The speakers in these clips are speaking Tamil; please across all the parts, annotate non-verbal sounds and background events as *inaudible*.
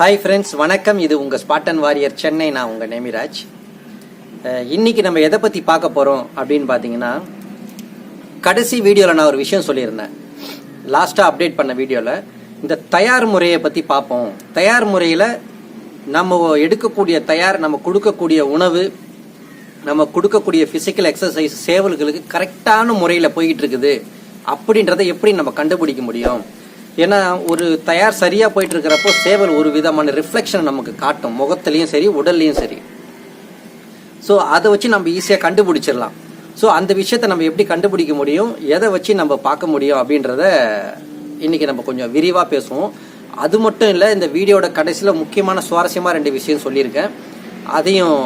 ஹாய் ஃப்ரெண்ட்ஸ் வணக்கம். இது உங்கள் ஸ்பாட்டன் வாரியர் சென்னை நான் உங்கள் நேமிராஜ். இன்றைக்கி நம்ம எதை பற்றி பார்க்க போகிறோம் அப்படின்னு பார்த்தீங்கன்னா கடைசி வீடியோவில் நான் ஒரு விஷயம் சொல்லியிருந்தேன். லாஸ்ட்டாக அப்டேட் பண்ண வீடியோவில் இந்த தயார் முறையை பற்றி பார்ப்போம். தயார் முறையில் நம்ம எடுக்கக்கூடிய தயார் நம்ம கொடுக்கக்கூடிய உணவு நம்ம கொடுக்கக்கூடிய ஃபிசிக்கல் எக்ஸசைஸ் சேவல்களுக்கு கரெக்டான முறையில் போய்கிட்டு இருக்குது. அப்படின்றத எப்படி நம்ம கண்டுபிடிக்க முடியும்? ஏன்னா ஒரு தயார் சரியாக போயிட்டு இருக்கிறப்போ சேவல் ஒரு விதமான ரிஃப்ளெக்ஷன் நமக்கு காட்டும். முகத்துலேயும் சரி உடல்லையும் சரி. ஸோ அதை வச்சு நம்ம ஈஸியாக கண்டுபிடிச்சிடலாம். ஸோ அந்த விஷயத்தை நம்ம எப்படி கண்டுபிடிக்க முடியும்? எதை வச்சு நம்ம பார்க்க முடியும் அப்படின்றத இன்னைக்கு நம்ம கொஞ்சம் விரிவாக பேசுவோம். அது மட்டும் இல்லை இந்த வீடியோட கடைசியில் முக்கியமான சுவாரஸ்யமாக ரெண்டு விஷயம் சொல்லியிருக்கேன். அதையும்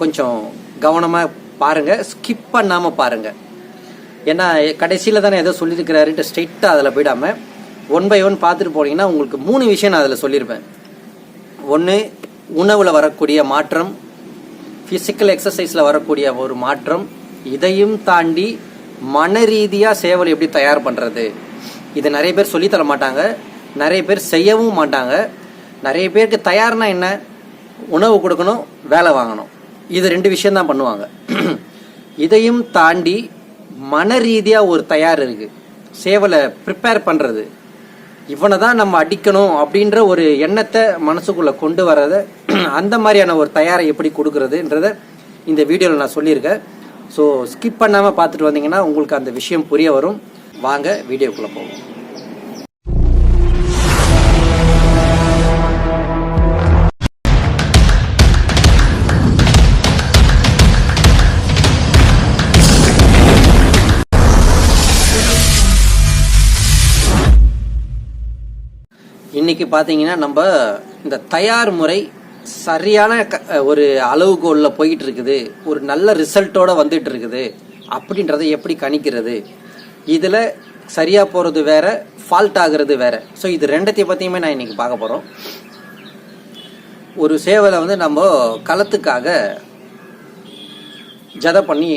கொஞ்சம் கவனமாக பாருங்கள் ஸ்கிப் பண்ணாமல் பாருங்கள் ஏன்னா கடைசியில் தானே ஏதோ சொல்லியிருக்கிறாருன்ட்டு ஸ்ட்ரெயிட்டாக அதில் போயிடாமல் ஒன் பை ஒன் பார்த்துட்டு போனீங்கன்னா உங்களுக்கு மூணு விஷயம் நான் அதில் சொல்லியிருப்பேன். ஒன்று உணவில் வரக்கூடிய மாற்றம் ஃபிசிக்கல் எக்ஸசைஸில் வரக்கூடிய ஒரு மாற்றம் இதையும் தாண்டி மன ரீதியாக சேவல் எப்படி தயார் பண்ணுறது இதை நிறைய பேர் சொல்லித் தர மாட்டாங்க. நிறைய பேர் செய்யவும் மாட்டாங்க. நிறைய பேருக்கு தயார்னா என்ன? உணவு கொடுக்கணும் வேலை வாங்கணும். இது ரெண்டு விஷயம் தான் பண்ணுவாங்க. இதையும் தாண்டி மன ரீதியாக ஒரு தயார் இருக்குது சேவலை ப்ரிப்பேர் பண்ணுறது இவனை தான் நம்ம அடிக்கணும் அப்படின்ற ஒரு எண்ணத்தை மனசுக்குள்ளே கொண்டு வர்றத *clears throat* அந்த மாதிரியான ஒரு தயாரை எப்படி கொடுக்குறதுன்றத இந்த வீடியோவில் நான் சொல்லியிருக்கேன். ஸோ ஸ்கிப் பண்ணாமல் பார்த்துட்டு வந்தீங்கன்னா உங்களுக்கு அந்த விஷயம் புரிய வரும். வாங்க வீடியோக்குள்ளே போவோம். இன்னைக்கு பார்த்தீங்கன்னா நம்ம இந்த தயார் முறை சரியான க- ஒரு அளவுகோலில் போயிட்டு இருக்குது ஒரு நல்ல ரிசல்ட்டோட வந்துட்டு இருக்குது அப்படின்றத எப்படி கணிக்கிறது? இதில் சரியாக போகிறது வேற ஃபால்ட் ஆகுறது வேற. ஸோ இது ரெண்டத்தையும் பற்றியுமே நான் இன்னைக்கு பார்க்க போகிறோம் ஒரு சேவலை வந்து நம்ம களத்துக்காக ஜதை பண்ணி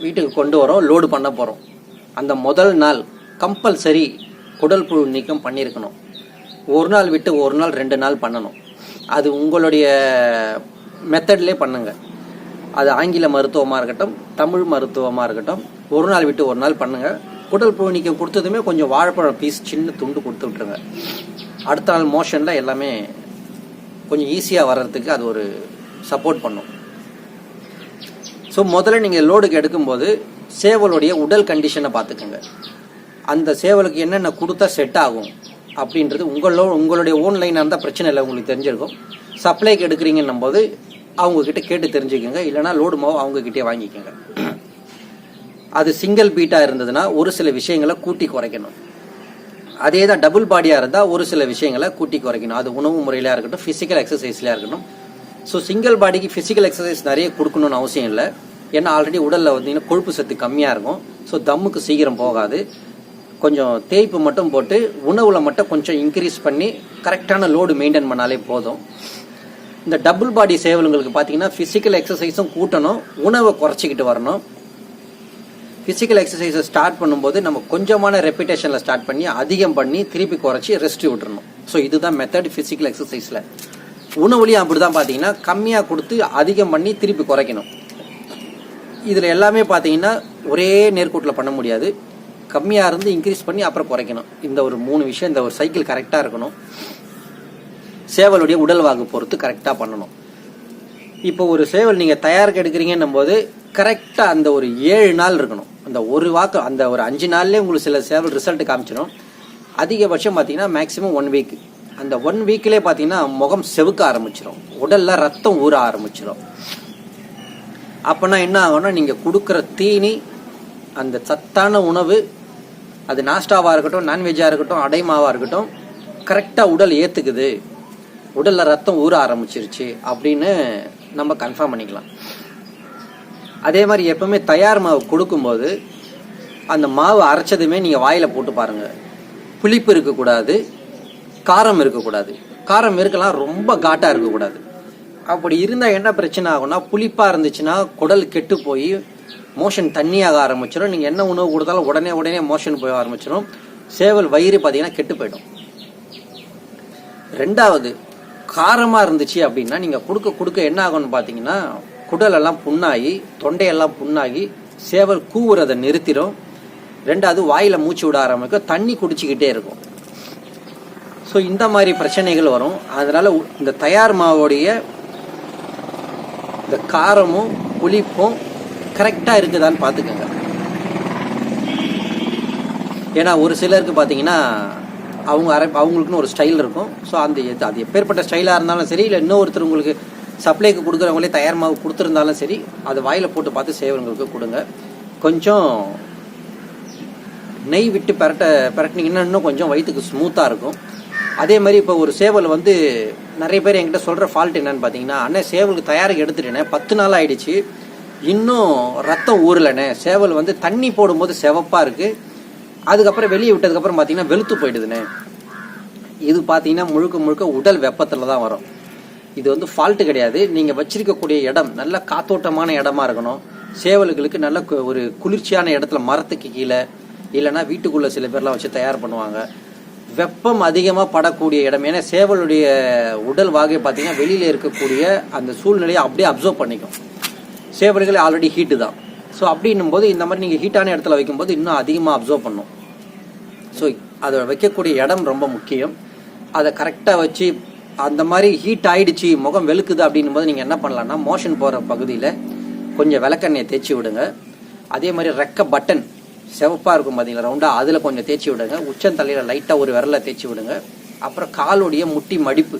வீட்டுக்கு கொண்டு வரோம் லோடு பண்ண போகிறோம் அந்த முதல் நாள் கம்பல்சரி குடல் புழு நீக்கம் பண்ணியிருக்கணும். ஒரு நாள் விட்டு ஒரு நாள் ரெண்டு நாள் பண்ணணும். அது உங்களுடைய மெத்தட்லேயே பண்ணுங்கள் அது ஆங்கில மருத்துவமாக இருக்கட்டும் தமிழ் மருத்துவமாக இருக்கட்டும் ஒரு நாள் விட்டு ஒரு நாள் பண்ணுங்கள் குடல் புழு கொடுத்ததுமே கொஞ்சம் வாழைப்பழம் பீஸ் சின்ன துண்டு கொடுத்து விட்டுருங்க. அடுத்த நாள் மோஷனில் எல்லாமே கொஞ்சம் ஈஸியாக வர்றதுக்கு அது ஒரு சப்போர்ட் பண்ணும். ஸோ முதல்ல நீங்கள் லோடுக்கு எடுக்கும்போது சேவலுடைய உடல் கண்டிஷனை பார்த்துக்கோங்க. அந்த சேவலுக்கு என்னென்ன கொடுத்தா செட் ஆகும்? அப்படின்றது உங்களோ உங்களுடைய ஓன் லைனாக இருந்தால் பிரச்சனை இல்லை உங்களுக்கு தெரிஞ்சிருக்கும். சப்ளைக்கு எடுக்கிறீங்கன்னும் போது அவங்கக்கிட்ட கேட்டு தெரிஞ்சுக்கோங்க. இல்லைனா லோடு மாவு அவங்கக்கிட்டே வாங்கிக்கோங்க. அது சிங்கிள் பீட்டாக இருந்ததுன்னா ஒரு சில விஷயங்களை கூட்டி குறைக்கணும். அதே தான் டபுள் பாடியாக இருந்தால் ஒரு சில விஷயங்களை கூட்டி குறைக்கணும். அது உணவு முறையிலாக இருக்கட்டும் ஃபிசிக்கல் எக்ஸசைஸ்லையாக இருக்கட்டும். ஸோ சிங்கிள் பாடிக்கு ஃபிசிக்கல் எக்ஸசைஸ் நிறைய கொடுக்கணும்னு அவசியம் இல்லை. ஏன்னா ஆல்ரெடி உடலில் வந்தீங்கன்னா கொழுப்பு சத்து கம்மியாக இருக்கும். ஸோ தம்முக்கு சீக்கிரம் போகாது. கொஞ்சம் தேய்ப்பு மட்டும் போட்டு உணவில் மட்டும் கொஞ்சம் இன்க்ரீஸ் பண்ணி கரெக்டான லோடு மெயின்டைன் பண்ணாலே போதும். இந்த டபுள் பாடி சேவலுங்களுக்கு பார்த்தீங்கன்னா ஃபிசிக்கல் எக்ஸசைஸும் கூட்டணும் உணவை குறைச்சிக்கிட்டு வரணும். ஃபிசிக்கல் எக்ஸசைஸை ஸ்டார்ட் பண்ணும்போது நம்ம கொஞ்சமான ரெப்பிடேஷனில் ஸ்டார்ட் பண்ணி அதிகம் பண்ணி திருப்பி குறைச்சி ரெஸ்ட் விட்டுறணும். ஸோ இதுதான் மெத்தட் ஃபிசிக்கல் எக்ஸசைஸில் உணவுலையும் அப்படி தான் பார்த்தீங்கன்னா கம்மியாக கொடுத்து அதிகம் பண்ணி திருப்பி குறைக்கணும். இதில் எல்லாமே பார்த்தீங்கன்னா ஒரே நேர்கூட்டில் பண்ண முடியாது. கம்மியாக இருந்து இன்க்ரீஸ் பண்ணி அப்புறம் குறைக்கணும். இந்த ஒரு மூணு விஷயம் இந்த ஒரு சைக்கிள் கரெக்டாக இருக்கணும். சேவலுடைய உடல் வாகு பொறுத்து கரெக்டாக பண்ணணும். இப்போ ஒரு சேவல் நீங்கள் தயாருக்கு எடுக்கிறீங்கன்னும் போது கரெக்டாக அந்த ஒரு ஏழு நாள் இருக்கணும். அந்த ஒரு வாக்கு அந்த ஒரு அஞ்சு நாள்லேயே உங்களுக்கு சில சேவல் ரிசல்ட் காமிச்சிடும். அதிகபட்சம் பார்த்தீங்கன்னா மேக்ஸிமம் ஒன் வீக் அந்த ஒன் வீக்லேயே பார்த்தீங்கன்னா முகம் செவுக்க ஆரம்பிச்சிடும் உடலில் ரத்தம் ஊற ஆரம்பிச்சிடும் அப்போனா என்ன ஆகும்னா நீங்கள் கொடுக்குற தீனி அந்த சத்தான உணவு அது நாஸ்டாவாக இருக்கட்டும் நான்வெஜ்ஜாக இருக்கட்டும் அடைமாவாக இருக்கட்டும் கரெக்டாக உடல் ஏற்றுக்குது உடலில் ரத்தம் ஊற ஆரம்பிச்சிருச்சு அப்படின்னு நம்ம கன்ஃபார்ம் பண்ணிக்கலாம். அதே மாதிரி எப்பவுமே தயார் மாவு கொடுக்கும்போது அந்த மாவு அரைச்சதுமே நீங்கள் வாயில் போட்டு பாருங்கள் புளிப்பு இருக்கக்கூடாது காரம் இருக்கக்கூடாது. காரம் இருக்கலாம் ரொம்ப காட்டாக இருக்கக்கூடாது. அப்படி இருந்தால் என்ன பிரச்சனை ஆகும்னா புளிப்பாக இருந்துச்சுன்னா குடல் கெட்டு போய் மோஷன் தண்ணியாக ஆரம்பிச்சிடும் நீங்கள் என்ன உணவு கொடுத்தாலும் உடனே உடனே மோஷன் போய் ஆரம்பிச்சிடும் சேவல் வயிறு பார்த்தீங்கன்னா கெட்டு போயிடும். ரெண்டாவது காரமாக இருந்துச்சு அப்படின்னா நீங்கள் கொடுக்க கொடுக்க என்ன ஆகும்னு பார்த்தீங்கன்னா குடலெல்லாம் புண்ணாகி தொண்டையெல்லாம் புண்ணாகி சேவல் கூவுறதை நிறுத்திடும் ரெண்டாவது வாயில் மூச்சு விட ஆரம்பிக்கும். தண்ணி குடிச்சிக்கிட்டே இருக்கும். ஸோ இந்த மாதிரி பிரச்சனைகள் வரும். அதனால் இந்த தயார் மாவுடைய இந்த காரமும் புளிப்பும் கரெக்டாக இருக்குதான்னு பார்த்துக்கோங்க. ஏன்னா ஒரு சிலருக்கு பார்த்தீங்கன்னா அவங்க அரை அவங்களுக்குன்னு ஒரு ஸ்டைல் இருக்கும். ஸோ அந்த அது எப்பேற்பட்ட ஸ்டைலாக இருந்தாலும் சரி இல்லை இன்னொருத்தர் உங்களுக்கு சப்ளைக்கு கொடுக்குறவங்களே தயார் மாவு கொடுத்துருந்தாலும் சரி அது வாயில் போட்டு பார்த்து சேவங்களுக்கு கொடுங்க. கொஞ்சம் நெய் விட்டு பரட்ட பரட்டினீங்கன்னா இன்னும் கொஞ்சம் வயிற்றுக்கு ஸ்மூத்தாக இருக்கும். அதே மாதிரி இப்போ ஒரு சேவல் வந்து நிறைய பேர் என்கிட்ட சொல்கிற ஃபால்ட் என்னன்னு பார்த்தீங்கன்னா அண்ணே சேவலுக்கு தயாரிக்க எடுத்துட்டேனே பத்து நாள் ஆயிடுச்சு. இன்னும் ரத்தம் ஊறலண்ணே. சேவல் வந்து தண்ணி போடும்போது செவப்பாக இருக்குது அதுக்கப்புறம் வெளியே விட்டதுக்கப்புறம் பார்த்தீங்கன்னா வெளுத்து போயிடுதுண்ணே. இது பார்த்தீங்கன்னா முழுக்க முழுக்க உடல் வெப்பத்தில் தான் வரும். இது வந்து ஃபால்ட்டு கிடையாது. நீங்கள் வச்சிருக்கக்கூடிய இடம் நல்ல காத்தோட்டமான இடமா இருக்கணும். சேவல்களுக்கு நல்ல கு- ஒரு குளிர்ச்சியான இடத்துல மரத்துக்கு கீழே இல்லைன்னா வீட்டுக்குள்ளே சில பேர்லாம் வச்சு தயார் பண்ணுவாங்க. வெப்பம் அதிகமாக படக்கூடிய இடம். ஏன்னா சேவலுடைய உடல் வாகை பார்த்தீங்கன்னா வெளியில் இருக்கக்கூடிய அந்த சூழ்நிலையை அப்படியே அப்சர்வ் பண்ணிக்கும். சேவல்கள் ஆல்ரெடி ஹீட்டு தான். ஸோ அப்படின்னும் போது இந்த மாதிரி நீங்கள் ஹீட்டான இடத்துல வைக்கும்போது இன்னும் அதிகமாக அப்சர்வ் பண்ணும். ஸோ அதை வைக்கக்கூடிய இடம் ரொம்ப முக்கியம். அதை கரெக்டாக வச்சு அந்த மாதிரி ஹீட் ஆயிடுச்சு முகம் வெளுக்குது அப்படின்னும் போது நீங்கள் என்ன பண்ணலாம்னா மோஷன் போகிற பகுதியில் கொஞ்சம் விளக்கெண்ணெயை தேய்ச்சி விடுங்க. அதே மாதிரி ரெக்க பட்டன் சிவப்பாக இருக்கும் பார்த்தீங்களா ரவுண்டாக அதில் கொஞ்சம் தேய்ச்சி விடுங்க. உச்சந்தலையில் லைட்டாக ஒரு விரலை தேய்ச்சி விடுங்க. அப்புறம் காலுடைய முட்டி மடிப்பு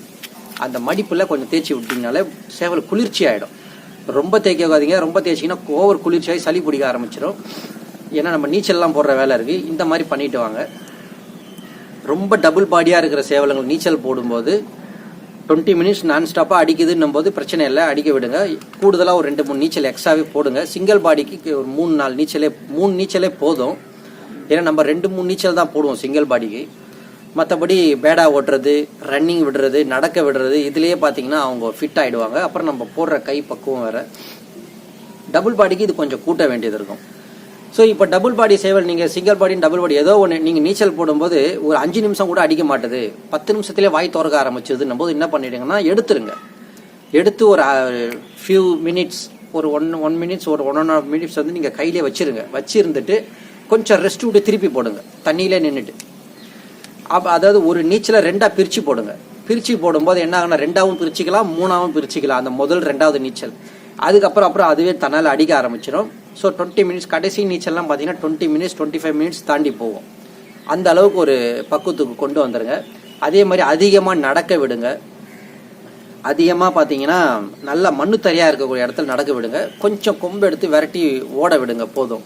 அந்த மடிப்பில் கொஞ்சம் தேய்ச்சி விட்டிங்கனாலே சேவல் குளிர்ச்சி ஆகிடும் ரொம்ப தேய்க்காதீங்க ரொம்ப தேய்ச்சிங்கன்னா ஓவர் குளிர்ச்சியாகி சளி பிடிக்க ஆரம்பிச்சிடும் ஏன்னா நம்ம நீச்சல்லாம் போடுற வேலை இருக்குது இந்த மாதிரி பண்ணிட்டு வாங்க. ரொம்ப டபுள் பாடியாக இருக்கிற சேவலங்கள் நீச்சல் போடும்போது டுவெண்ட்டி மினிட்ஸ் நான் ஸ்டாப்பாக அடிக்குதுன்னும் போது பிரச்சனை இல்லை. அடிக்க விடுங்க. கூடுதலாக ஒரு ரெண்டு மூணு நீச்சல் எக்ஸ்ட்ராவே போடுங்க. சிங்கிள் பாடிக்கு ஒரு மூணு நாலு நீச்சலே மூணு நீச்சலே போதும். ஏன்னா நம்ம ரெண்டு மூணு நீச்சல் தான் போடுவோம் சிங்கிள் பாடிக்கு மற்றபடி பேடா ஓட்டுறது ரன்னிங் விடுறது நடக்க விடுறது இதுலேயே பார்த்தீங்கன்னா அவங்க ஃபிட் ஆகிடுவாங்க அப்புறம் நம்ம போடுற கை பக்குவம் வேறு. டபுள் பாடிக்கு இது கொஞ்சம் கூட்ட வேண்டியது இருக்கும். ஸோ இப்போ டபுள் பாடி சேவல் நீங்கள் சிங்கிள் பாடின்னு டபுள் பாடி ஏதோ ஒன்று நீங்கள் நீச்சல் போடும்போது ஒரு அஞ்சு நிமிஷம் கூட அடிக்க மாட்டுது. பத்து நிமிஷத்துலேயே வாய் திறக்க ஆரம்பிச்சதுன்னும் போது என்ன பண்ணிடுங்கன்னா எடுத்துருங்க. எடுத்து ஒரு ஃபியூ மினிட்ஸ் ஒரு ஒன் ஒன் மினிட்ஸ் ஒரு ஒன் ஒன் மினிட்ஸ் வந்து நீங்கள் கையிலே வச்சுருங்க. வச்சுருந்துட்டு கொஞ்சம் ரெஸ்ட் விட்டு திருப்பி போடுங்க. தண்ணியிலே நின்றுட்டு அதாவது ஒரு நீச்சலை ரெண்டாக பிரித்து போடுங்க. பிரித்து போடும்போது என்ன ஆகுனா ரெண்டாவும் பிரிச்சுக்கலாம் மூணாவும் பிரிச்சுக்கலாம் அந்த முதல் ரெண்டாவது நீச்சல். அதுக்கப்புறம் அப்புறம் அதுவே தன்னால் அடிக்க ஆரம்பிச்சிடும். ஸோ டுவெண்ட்டி மினிட்ஸ் கடைசி நீச்சல்லாம் பார்த்தீங்கன்னா twenty minutes twenty five minutes தாண்டி போகும். அந்த அளவுக்கு ஒரு பக்குவத்துக்கு கொண்டு வந்துருங்க. அதே மாதிரி அதிகமாக நடக்க விடுங்க. அதிகமாக பார்த்தீங்கன்னா நல்ல மண்ணு தரையாக இருக்கக்கூடிய இடத்துல நடக்க விடுங்க. கொஞ்சம் கொம்பு எடுத்து விரட்டி ஓட விடுங்க போதும்.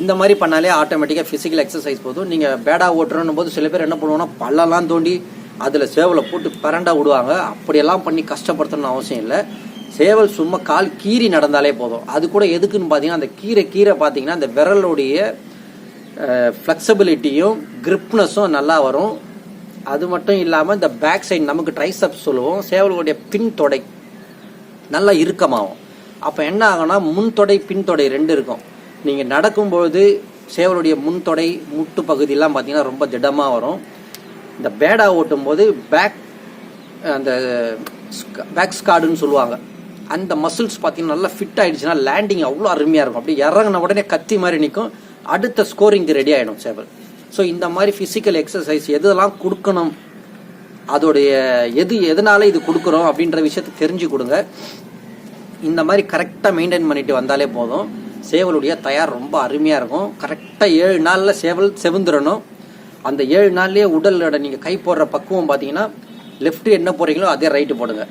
இந்த மாதிரி பண்ணாலே ஆட்டோமேட்டிக்காக ஃபிசிக்கல் எக்ஸசைஸ் போதும். நீங்கள் பேடா ஓட்டுறோன்னும் போது சில பேர் என்ன பண்ணுவோன்னா பள்ளம்லாம் தோண்டி அதில் சேவலை போட்டு பரண்டா விடுவாங்க. அப்படியெல்லாம் பண்ணி கஷ்டப்படுத்தணும்னு அவசியம் இல்லை. சேவல் சும்மா கால் கீறி நடந்தாலே போதும். அது கூட எதுக்குன்னு பார்த்தீங்கன்னா அந்த கீரை கீரை பார்த்தீங்கன்னா அந்த விரலுடைய ஃப்ளெக்சபிலிட்டியும் கிரிப்னஸும் நல்லா வரும். அது மட்டும் இல்லாமல் இந்த பேக் சைடு நமக்கு ட்ரைசப் சொல்லுவோம். சேவலுடைய பின் தொடை நல்லா இறுக்கமாகும். அப்போ என்ன ஆகும்னா முன் தொடை பின் தொடை ரெண்டு இருக்கும். நீங்கள் நடக்கும்பொழுது சேவலுடைய முன்தொடை முட்டு பகுதியெல்லாம் பார்த்தீங்கன்னா ரொம்ப திடமாக வரும். இந்த பேடா ஓட்டும்போது பேக் அந்த பேக் ஸ்கார்டுன்னு சொல்லுவாங்க. அந்த மசில்ஸ் பார்த்தீங்கன்னா நல்லா ஃபிட் ஆகிடுச்சுன்னா லேண்டிங் அவ்வளோ அருமையாக இருக்கும். அப்படி இறங்கின உடனே கத்தி மாதிரி நிற்கும் அடுத்த ஸ்கோரிங்க்கு ரெடி ஆகிடும் சேவல். ஸோ இந்த மாதிரி ஃபிசிக்கல் எக்ஸசைஸ் எதெல்லாம் கொடுக்கணும்? அதோடைய எது எதனால இது கொடுக்குறோம் அப்படின்ற விஷயத்தை தெரிஞ்சு கொடுங்க. இந்த மாதிரி கரெக்டாக மெயின்டைன் பண்ணிட்டு வந்தாலே போதும். சேவலுடைய தயார் ரொம்ப அருமையாக இருக்கும். கரெக்டாக ஏழு நாளில் சேவல் செவுந்துடணும் அந்த ஏழு நாள்லேயே உடலோட நீங்கள் கை போடுற பக்குவம் பார்த்தீங்கன்னா லெஃப்ட் என்ன போடுறீங்களோ அதே ரைட்டு போடுங்க.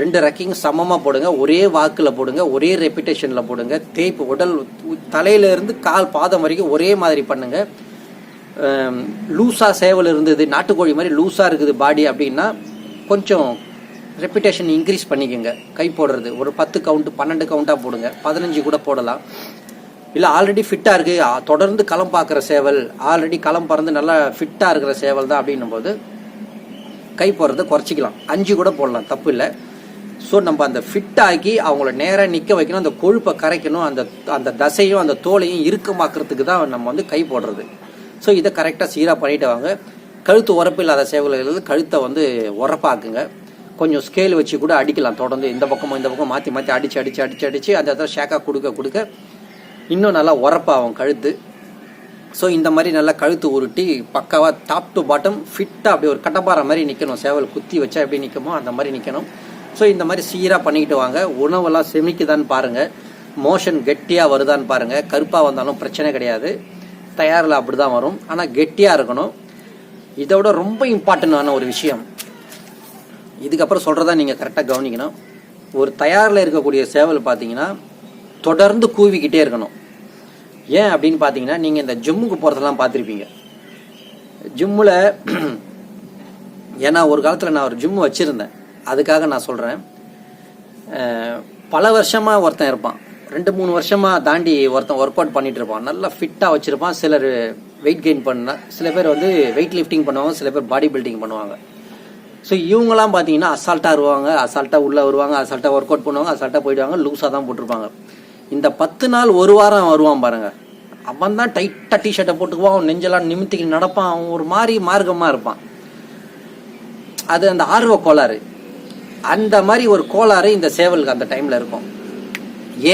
ரெண்டு ரெக்கிங் சமமாக போடுங்க. ஒரே வாக்கில் போடுங்க. ஒரே ரெப்பிட்டேஷனில் போடுங்க. தேய்ப்பு உடல் தலையிலேருந்து கால் பாதம் வரைக்கும் ஒரே மாதிரி பண்ணுங்க. லூஸாக சேவல் இருந்தது நாட்டுக்கோழி மாதிரி லூஸாக இருக்குது பாடி அப்படின்னா கொஞ்சம் ரெப்பிட்டேஷன் இன்க்ரீஸ் பண்ணிக்கோங்க. கை போடுறது. ஒரு பத்து கவுண்ட் பன்னெண்டு கவுண்ட்டாக போடுங்க. பதினஞ்சு கூட போடலாம். இல்லை ஆல்ரெடி ஃபிட்டாக இருக்குது தொடர்ந்து களம் பார்க்குற சேவல். ஆல்ரெடி களம் பறந்து நல்லா ஃபிட்டாக இருக்கிற சேவல் தான் அப்படின்னும் போது கை போடுறத குறைச்சிக்கலாம். அஞ்சு கூட போடலாம். தப்பு இல்லை. ஸோ நம்ம அந்த ஃபிட் ஆக்கி அவங்கள நேராக நிற்க வைக்கணும். அந்த கொழுப்பை கரைக்கணும். அந்த அந்த தசையும் அந்த தோலையும் இறுக்கமாக்குறதுக்கு தான் நம்ம வந்து கை போடுறது. ஸோ இதை கரெக்டாக சீராக பண்ணிட்டு வாங்க. கழுத்து உரப்பு இல்லாத சேவல்கள் கழுத்தை வந்து உரப்பாக்குங்க. கொஞ்சம் ஸ்கேல் வச்சு கூட அடிக்கலாம். தொடர்ந்து இந்த பக்கமும் இந்த பக்கம் மாற்றி மாற்றி அடித்து அடித்து அடித்து அடித்து அந்த இடத்துல ஷேக்காக கொடுக்க கொடுக்க இன்னும் நல்லா உரப்பாகும் கழுத்து. ஸோ இந்த மாதிரி நல்லா கழுத்து உருட்டி பக்காவாக டாப் டு பாட்டம் ஃபிட்டாக அப்படி ஒரு கட்டப்பாறை மாதிரி நிற்கணும் சேவல் குத்தி வச்சா எப்படி நிற்குமோ அந்த மாதிரி நிற்கணும் ஸோ இந்த மாதிரி சீராக பண்ணிக்கிட்டு வாங்க. உணவெல்லாம் செமிக்குதான்னு பாருங்கள் மோஷன் கெட்டியாக வருதான்னு பாருங்கள் கருப்பாக வந்தாலும் பிரச்சனை கிடையாது. தயாரில் அப்படி தான் வரும். ஆனால் கெட்டியாக இருக்கணும். இதை விட ரொம்ப இம்பார்ட்டண்டான ஒரு விஷயம். இதுக்கப்புறம் சொல்கிறதா நீங்கள் கரெக்டாக கவனிக்கணும். ஒரு தயாரில் இருக்கக்கூடிய சேவல் பார்த்தீங்கன்னா தொடர்ந்து கூவிக்கிட்டே இருக்கணும். ஏன் அப்படின்னு பார்த்தீங்கன்னா நீங்கள் இந்த ஜிம்முக்கு போகிறதெல்லாம் பார்த்துருப்பீங்க ஜிம்மில் ஏன்னா ஒரு காலத்தில் நான் ஒரு ஜிம்மு வச்சுருந்தேன். அதுக்காக நான் சொல்கிறேன் பல வருஷமாக ஒருத்தன் இருப்பான். ரெண்டு மூணு வருஷமாக தாண்டி ஒருத்தன் ஒர்க் அவுட் பண்ணிட்டு இருப்பான். நல்லா ஃபிட்டாக வச்சுருப்பான். சிலர் வெயிட் கெயின் பண்ண சில பேர் வந்து வெயிட் லிஃப்டிங் பண்ணுவாங்க சில பேர் பாடி பில்டிங் பண்ணுவாங்க. ஸோ இவங்கெல்லாம் பார்த்தீங்கன்னா அசால்ட்டாக வருவாங்க அசால்ட்டாக உள்ளே வருவாங்க அசால்ட்டாக ஒர்க் அவுட் பண்ணுவாங்க அசால்ட்டாக போயிடுவாங்க லூஸாக தான் போட்டிருப்பாங்க. இந்த பத்து நாள் ஒரு வாரம் வருவான் பாருங்க. அவன் தான் டைட்டாக டிஷர்ட்டை போட்டுக்குவான் அவன் நெஞ்செல்லாம் நிமித்திக்கு நடப்பான் அவன் ஒரு மாதிரி மார்க்கமாக இருப்பான். அது அந்த ஆர்வ கோளாறு. அந்த மாதிரி ஒரு கோளாறு இந்த சேவலுக்கு அந்த டைமில் இருக்கும்.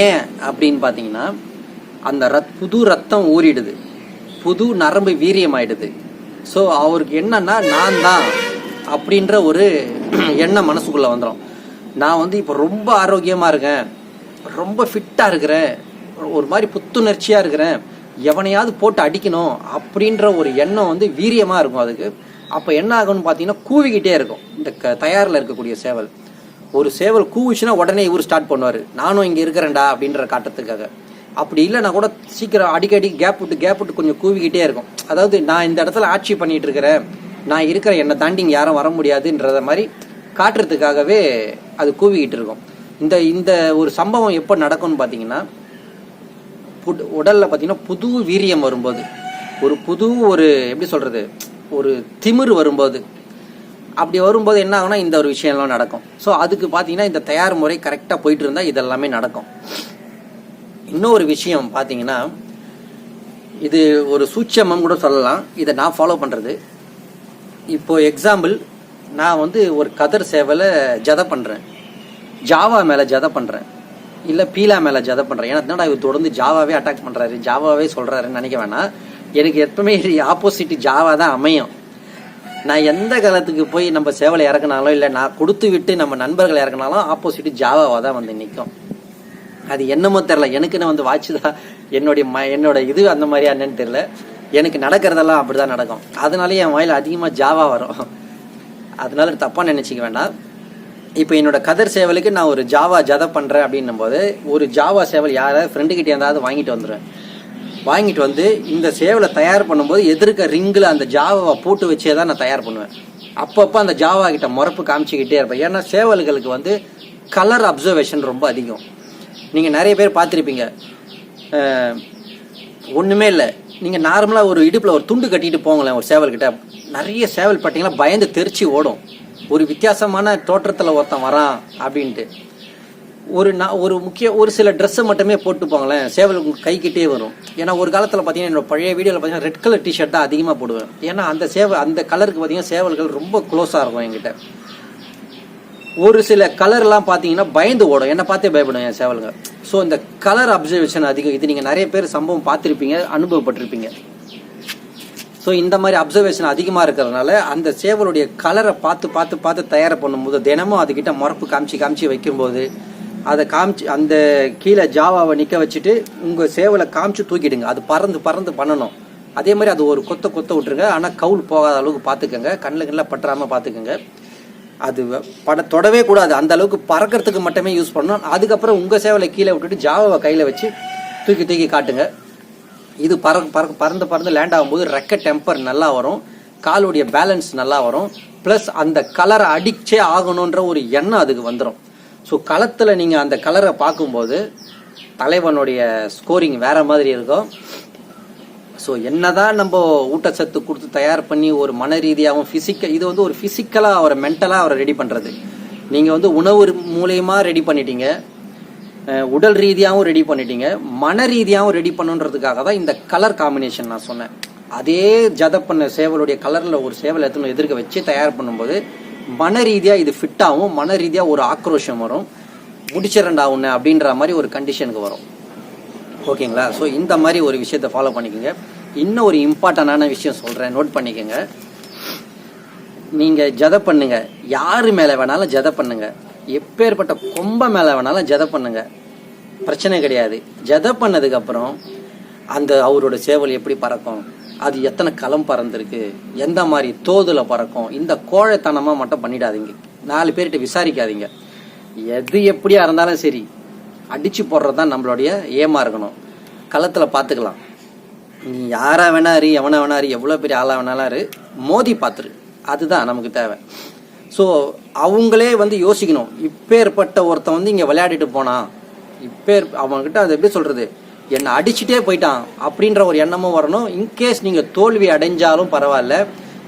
ஏன் அப்படின்னு பார்த்தீங்கன்னா அந்த ரத் புது ரத்தம் ஊறிடுது. புது நரம்பு வீரியம் ஆயிடுது ஸோ அவருக்கு என்னன்னா நான் தான் அப்படின்ற ஒரு எண்ணம் மனசுக்குள்ள வந்துடும் நான் வந்து இப்போ ரொம்ப ஆரோக்கியமாக இருக்கேன். ரொம்ப ஃபிட்டாக இருக்கிறேன். ஒரு மாதிரி புத்துணர்ச்சியாக இருக்கிறேன். எவனையாவது போட்டு அடிக்கணும் அப்படின்ற ஒரு எண்ணம் வந்து வீரியமாக இருக்கும் அதுக்கு. அப்போ என்ன ஆகும்னு பார்த்தீங்கன்னா கூவிக்கிட்டே இருக்கும். இந்த க தயாரில் இருக்கக்கூடிய சேவல். ஒரு சேவல் கூவிச்சுன்னா உடனே இவர் ஸ்டார்ட் பண்ணுவார். நானும் இங்கே இருக்கிறேன்டா அப்படின்ற காட்டத்துக்காக. அப்படி இல்லைன்னா கூட சீக்கிரம் அடிக்கடி கேப் விட்டு கேப் விட்டு கொஞ்சம் கூவிக்கிட்டே இருக்கும். அதாவது நான் இந்த இடத்துல ஆட்சி பண்ணிகிட்டு இருக்கிறேன். நான் இருக்கிற என்னை தாண்டி இங்கே யாரும் வர முடியாதுன்றத மாதிரி காட்டுறதுக்காகவே அது கூவிக்கிட்டு இருக்கும். இந்த இந்த ஒரு சம்பவம் எப்போ நடக்கும்னு பார்த்தீங்கன்னா புட்- உடலில் பார்த்தீங்கன்னா புது வீரியம் வரும்போது. ஒரு புது ஒரு எப்படி சொல்கிறது ஒரு திமிரு வரும்போது. அப்படி வரும்போது என்ன ஆகுனா இந்த ஒரு விஷயம்லாம் நடக்கும். ஸோ அதுக்கு பார்த்தீங்கன்னா இந்த தயார் முறை கரெக்டாக போயிட்டு இருந்தால் இதெல்லாமே நடக்கும். இன்னொரு விஷயம் பார்த்தீங்கன்னா இது ஒரு சூட்சமம் கூட சொல்லலாம். இதை நான் ஃபாலோ பண்ணுறது இப்போ எக்ஸாம்பிள் நான் வந்து ஒரு கதர் சேவலை ஜதை பண்ணுறேன் ஜாவா மேலே ஜதை பண்ணுறேன் இல்லை பீலா மேலே ஜதை பண்ணுறேன் ஏன்னா என்னடா இவர் தொடர்ந்து ஜாவாவே அட்டாக் பண்ணுறாரு ஜாவாவே சொல்கிறாருன்னு நினைக்க வேணாம். எனக்கு எப்பவுமே ஆப்போசிட் ஜாவா தான் அமையும். நான் எந்த காலத்துக்கு போய் நம்ம சேவலை இறக்குனாலும் இல்லை நான் கொடுத்து விட்டு நம்ம நண்பர்கள் இறக்குனாலும் ஆப்போசிட் ஜாவாவாக தான் வந்து நிற்கும் அது என்னமோ தெரில எனக்குன்னு வந்து வாட்ச் தான் என்னுடைய ம என்னோட இது அந்த மாதிரியா என்னன்னு தெரில எனக்கு நடக்கிறதெல்லாம் அப்படி தான் நடக்கும். அதனால என் வாயில் அதிகமாக ஜாவா வரும். அதனால தப்பாக நினச்சிக்க வேண்டாம். இப்போ என்னோட கதர் சேவலுக்கு நான் ஒரு ஜாவா ஜதை பண்ணுறேன் அப்படின்னும் போது ஒரு ஜாவா சேவல் யாராவது ஃப்ரெண்டுக்கிட்டே இருந்தாவது வாங்கிட்டு வந்துடுவேன் வாங்கிட்டு வந்து இந்த சேவலை தயார் பண்ணும்போது எதிர்க்க ரிங்கில் அந்த ஜாவாவை போட்டு வச்சே தான் நான் தயார் பண்ணுவேன். அப்பப்போ அந்த ஜாவா கிட்ட முறப்பு காமிச்சிக்கிட்டே இருப்பேன். ஏன்னா சேவல்களுக்கு வந்து கலர் அப்சர்வேஷன் ரொம்ப அதிகம். நீங்கள் நிறைய பேர் பார்த்துருப்பீங்க. ஒன்றுமே இல்லை. நீங்கள் நார்மலாக ஒரு இடுப்பில் ஒரு துண்டு கட்டிட்டு போங்களேன் ஒரு சேவல்கிட்ட. நிறைய சேவல் பட்டிங்கன்னா பயந்து தெரிச்சு ஓடும். ஒரு வித்தியாசமான தோற்றத்தில் ஒருத்தன் வரான் அப்படின்ட்டு. ஒரு நான் ஒரு முக்கிய ஒரு சில ட்ரெஸ்ஸை மட்டுமே போட்டு போங்களேன் சேவல் கைக்கிட்டே வரும். ஏன்னா ஒரு காலத்தில் பார்த்தீங்கன்னா என்னோட பழைய வீடியோவில் பார்த்தீங்கன்னா ரெட் கலர் டிஷர்ட் தான் அதிகமாக போடுவேன். ஏன்னா அந்த சேவல் அந்த கலருக்கு பார்த்தீங்கன்னா சேவல்கள் ரொம்ப க்ளோஸாக இருக்கும் என்கிட்ட. ஒரு சில கலர்லாம் பார்த்தீங்கன்னா பயந்து ஓடும். என்னை பார்த்தே பயப்படும் என் சேவலுங்க ஸோ இந்த கலர் அப்சர்வேஷன் அதிகம். இது நீங்கள் நிறைய பேர் சம்பவம் பார்த்துருப்பீங்க அனுபவப்பட்டிருப்பீங்க. ஸோ இந்த மாதிரி அப்சர்வேஷன் அதிகமாக இருக்கிறதுனால அந்த சேவலுடைய கலரை பார்த்து பார்த்து பார்த்து தயார் பண்ணும்போது தினமும் அதுக்கிட்ட முறப்பு காமிச்சு காமிச்சு வைக்கும்போது அதை காமிச்சு அந்த கீழே ஜாவாவை நிற்க வச்சுட்டு உங்கள் சேவலை காமிச்சு தூக்கிடுங்க. அது பறந்து பறந்து பண்ணணும். அதே மாதிரி அது ஒரு கொத்த கொத்த விட்டுருங்க. ஆனால் கவுல் போகாத அளவுக்கு பார்த்துக்கோங்க. கண்ணில் கண்ணில் பற்றாமல் பார்த்துக்கோங்க. அது பட தொடவே கூடாது. அந்த அளவுக்கு பறக்கிறதுக்கு மட்டுமே யூஸ் பண்ணணும். அதுக்கப்புறம் உங்கள் சேவலை கீழே விட்டுட்டு ஜாவை கையில் வச்சு தூக்கி தூக்கி காட்டுங்க. இது பற பறக்க பறந்து பறந்து லேண்ட் ஆகும்போது ரெக்க டெம்பர் நல்லா வரும். காலுடைய பேலன்ஸ் நல்லா வரும். ப்ளஸ் அந்த கலரை அடிச்சே ஆகணுன்ற ஒரு எண்ணம் அதுக்கு வந்துடும் ஸோ களத்தில் நீங்கள் அந்த கலரை பார்க்கும்போது தலைவனுடைய ஸ்கோரிங் வேறு மாதிரி இருக்கும். ஸோ என்னதான் நம்ம ஊட்டச்சத்து கொடுத்து தயார் பண்ணி ஒரு மன ரீதியாகவும் ஃபிசிக்கல் இது வந்து ஒரு ஃபிசிக்கலாக அவரை மென்டலாக அவரை ரெடி பண்ணுறது நீங்கள் வந்து உணவு மூலியமாக ரெடி பண்ணிட்டீங்க. உடல் ரீதியாகவும் ரெடி பண்ணிட்டீங்க. மன ரீதியாகவும் ரெடி பண்ணுன்றதுக்காக தான் இந்த கலர் காம்பினேஷன் நான் சொன்னேன். அதே ஜத பண்ண சேவலுடைய கலரில் ஒரு சேவலை எடுத்துன்னு எதிர்க்க வச்சு தயார் பண்ணும்போது மன ரீதியாக இது ஃபிட் ஆகும். மன ரீதியாக ஒரு ஆக்ரோஷம் வரும். முடிச்சிடண்டா உன்னை அப்படின்ற மாதிரி ஒரு கண்டிஷனுக்கு வரும். ஓகேங்களா? ஸோ இந்த மாதிரி ஒரு விஷயத்தை ஃபாலோ பண்ணிக்கோங்க. இன்னும் ஒரு இம்பார்ட்டண்டான விஷயம் சொல்கிறேன் நோட் பண்ணிக்கோங்க. நீங்கள் ஜதை பண்ணுங்கள் யார் மேலே வேணாலும் ஜதை பண்ணுங்கள் எப்பேற்பட்ட கொம்ப மேலே வேணாலும் ஜதை பண்ணுங்கள் பிரச்சனை கிடையாது. ஜதை பண்ணதுக்கப்புறம் அந்த அவரோட சேவல் எப்படி பறக்கும்? அது எத்தனை களம் பறந்துருக்கு? எந்த மாதிரி தோதில் பறக்கும்? இந்த கோழைத்தனமாக மட்டும் பண்ணிடாதீங்க. நாலு பேர்கிட்ட விசாரிக்காதீங்க. எது எப்படியா இருந்தாலும் சரி. அடித்து போடுறது தான் நம்மளுடைய ஏமா இருக்கணும். களத்தில் பார்த்துக்கலாம் நீ யாராக வேணாரு எவனா வேணாரு எவ்வளோ பெரிய ஆளாக வேணாலாரு மோதி பார்த்துரு அதுதான் நமக்கு தேவை. ஸோ அவங்களே வந்து யோசிக்கணும். இப்பேற்பட்ட ஒருத்தன் வந்து இங்கே விளையாடிட்டு போனான் இப்பேர் அவன்கிட்ட அது எப்படி சொல்கிறது என்னை அடிச்சுட்டே போயிட்டான் அப்படின்ற ஒரு எண்ணமும் வரணும். இன்கேஸ் நீங்கள் தோல்வி அடைஞ்சாலும் பரவாயில்ல.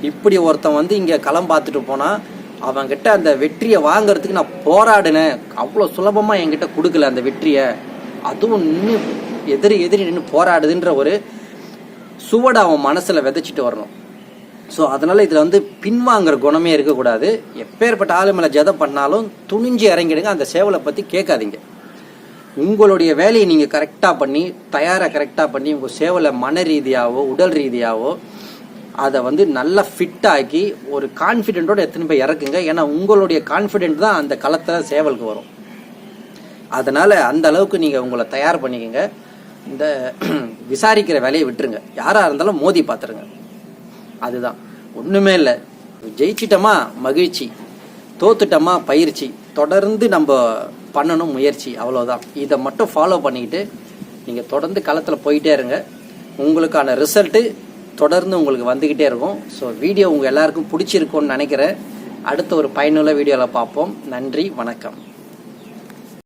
இப்படி ஒருத்தன் வந்து இங்கே களம் பார்த்துட்டு போனால் அவங்கிட்ட அந்த வெற்றியை வாங்குறதுக்கு நான் போராடினேன். அவ்வளோ சுலபமாக என்கிட்ட கொடுக்கல அந்த வெற்றியை. அதுவும் நின்று எதிரி எதிரி நின்று போராடுதுன்ற ஒரு சுவடை அவன் மனசில் விதைச்சிட்டு வரணும். ஸோ அதனால் இதில் வந்து பின்வாங்குற குணமே இருக்கக்கூடாது. எப்பேற்பட்ட ஆளு மேலே பண்ணாலும் துணிஞ்சு இறங்கிடுங்க. அந்த சேவலை பற்றி கேட்காதீங்க. உங்களுடைய வேலையை நீங்கள் கரெக்டாக பண்ணி தயாராக கரெக்டாக பண்ணி உங்கள் சேவலை மன ரீதியாகவோ உடல் ரீதியாகவோ அதை வந்து நல்லா ஃபிட் ஆக்கி ஒரு கான்ஃபிடென்ட்டோட எத்தனை போய் இறக்குங்க. ஏன்னா உங்களுடைய கான்ஃபிடென்ட் தான் அந்த களத்தில் சேவலுக்கு வரும். அதனால் அந்த அளவுக்கு நீங்கள் உங்களை தயார் பண்ணிக்கங்க. இந்த *clears throat* விசாரிக்கிற வேலையை விட்டுருங்க. யாராக இருந்தாலும் மோதி பார்த்துருங்க அதுதான். ஒன்றுமே இல்லை. ஜெயிச்சிட்டோமா மகிழ்ச்சி. தோத்துட்டோமா பயிற்சி. தொடர்ந்து நம்ம பண்ணணும் முயற்சி. அவ்வளோதான் இதை மட்டும் ஃபாலோ பண்ணிக்கிட்டு நீங்கள் தொடர்ந்து களத்தில் போயிட்டே இருங்க. உங்களுக்கான ரிசல்ட்டு தொடர்ந்து உங்களுக்கு வந்துக்கிட்டே இருக்கும். ஸோ வீடியோ உங்கள் எல்லாருக்கும் பிடிச்சிருக்கும்னு நினைக்கிறேன். அடுத்த ஒரு பயனுள்ள வீடியோவில் பார்ப்போம். நன்றி வணக்கம்.